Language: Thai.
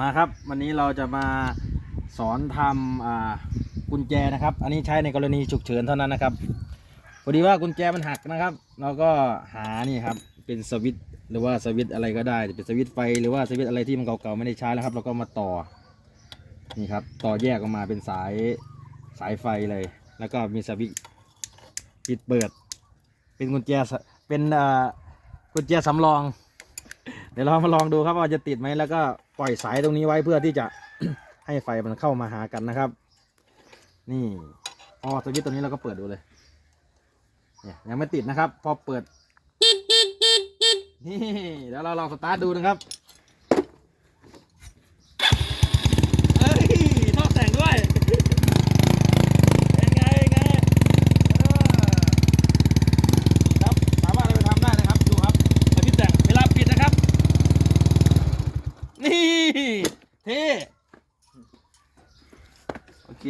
มาครับ วันนี้เราจะมาสอนทำกุญแจนะครับ อันนี้ใช้ในกรณีฉุกเฉินเท่านั้นนะครับพอดีว่ากุญแจมันหักนะครับ เราก็หานี่ครับเป็นสวิตหรือว่าสวิตอะไรก็ได้เป็นสวิตไฟหรือว่าสวิตอะไรที่มันเก่าๆไม่ได้ใช้แล้วครับ เราก็มาต่อนี่ครับต่อแยกออกมาเป็นสายสายไฟเลย แล้วก็มีสวิตปิดเปิด เป็นกุญแจเป็นกุญแจสำรอง ดี๋ยวเรามาลองดูครับว่าจะติดไหมแล้วก็ปล่อยสายตรงนี้ไว้เพื่อที่จะ ให้ไฟมันเข้ามาหากันนะครับ นี่อ๋อสวิตช์ตัวนี้เราก็เปิดดูเลยเนี่ยยังไม่ติดนะครับ พอเปิดนี่เดี๋ยวเราลองสตาร์ทดูนะครับเฮ้ยท่อแต่งด้วยเป็นไงเป็นไงเออครับสามารถเอาไปทำได้นะครับดูครับสวิตช์แต่งเวลาปิดนะครับ นี่เท่โอเค